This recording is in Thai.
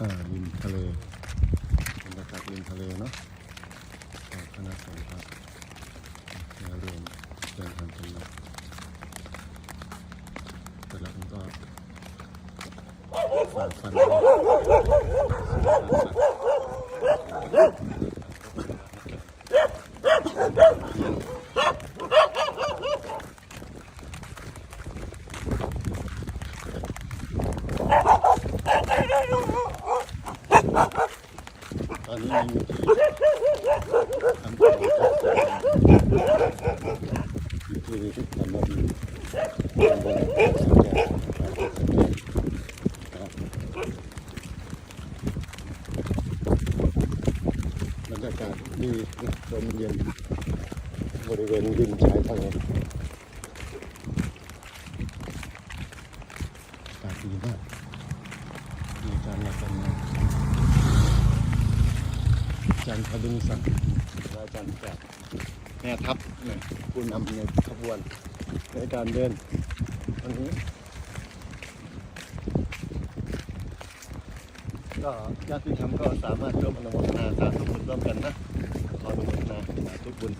อ่าริมทะเลบรรยากาศริมทะเลเนาะคณะสงฆ์ครับเรื่องเดินทางกันนะแต่ละคนก็ฝ่าฟัน ตอนนี้มีอยู่ที่ทำตัวอยู่ที่ตำบลตำบลสังแก่ครับรรยากาศดีลมเย็นบริเวณริมชายทะเลอากาศดีมากมีการมากันมาอา จารย์พดุงศักดิ์และอาจารย์แปดแม่ทัพเนี่ยผู้นำในขบวนในการเดินวันนี้ก็ญาติธรรมก็สามารถร่วมอนุโมทนาสาธุบุญร่วมกันนะขออนุโมทนาสาธุบุญ